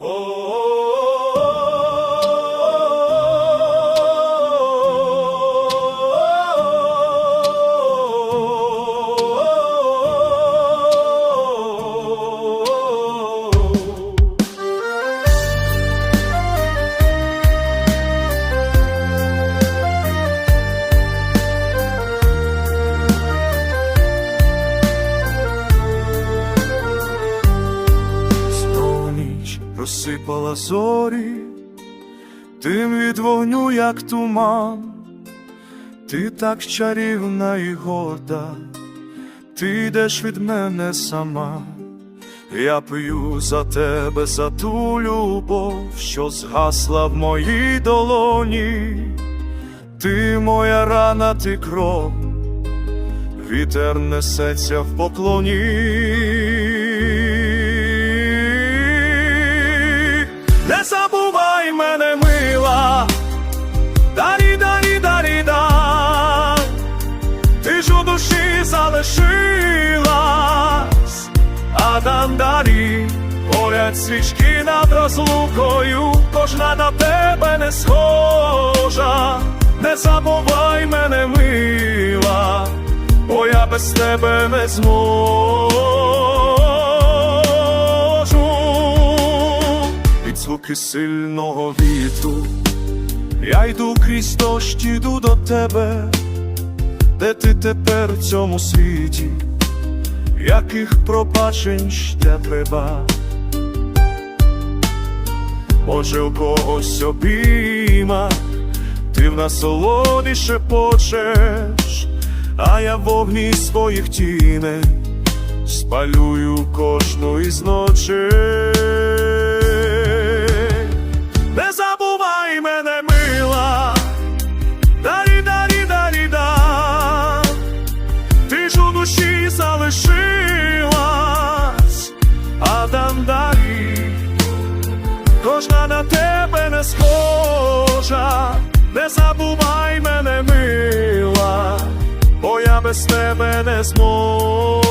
Oh. Розсипала зорі, тим від вогню, як туман, ти так чарівна і горда, ти йдеш від мене сама, я п'ю за тебе, за ту любов, що згасла в моїй долоні, ти моя рана, ти кров, вітер несеться в поклоні. Забувай мене, мила, дарі, дарі, дарі, да. Ти ж у душі залишилась, а там дарі горять свічки над розлукою, кожна на тебе не схожа, не забувай мене, мила, бо я без тебе не зможу. Звуки сильного вітру, я йду крізь дощ, іду до тебе, де ти тепер в цьому світі, яких пробачень ще треба. Може, у когось обійма, ти в насолоді шепочеш, а я в вогні своїх тіней спалюю кожну із ночей. Душі залишилась, а там далі кожна на тебе не схожа, не забувай мене, мила, бо я без тебе не зможу.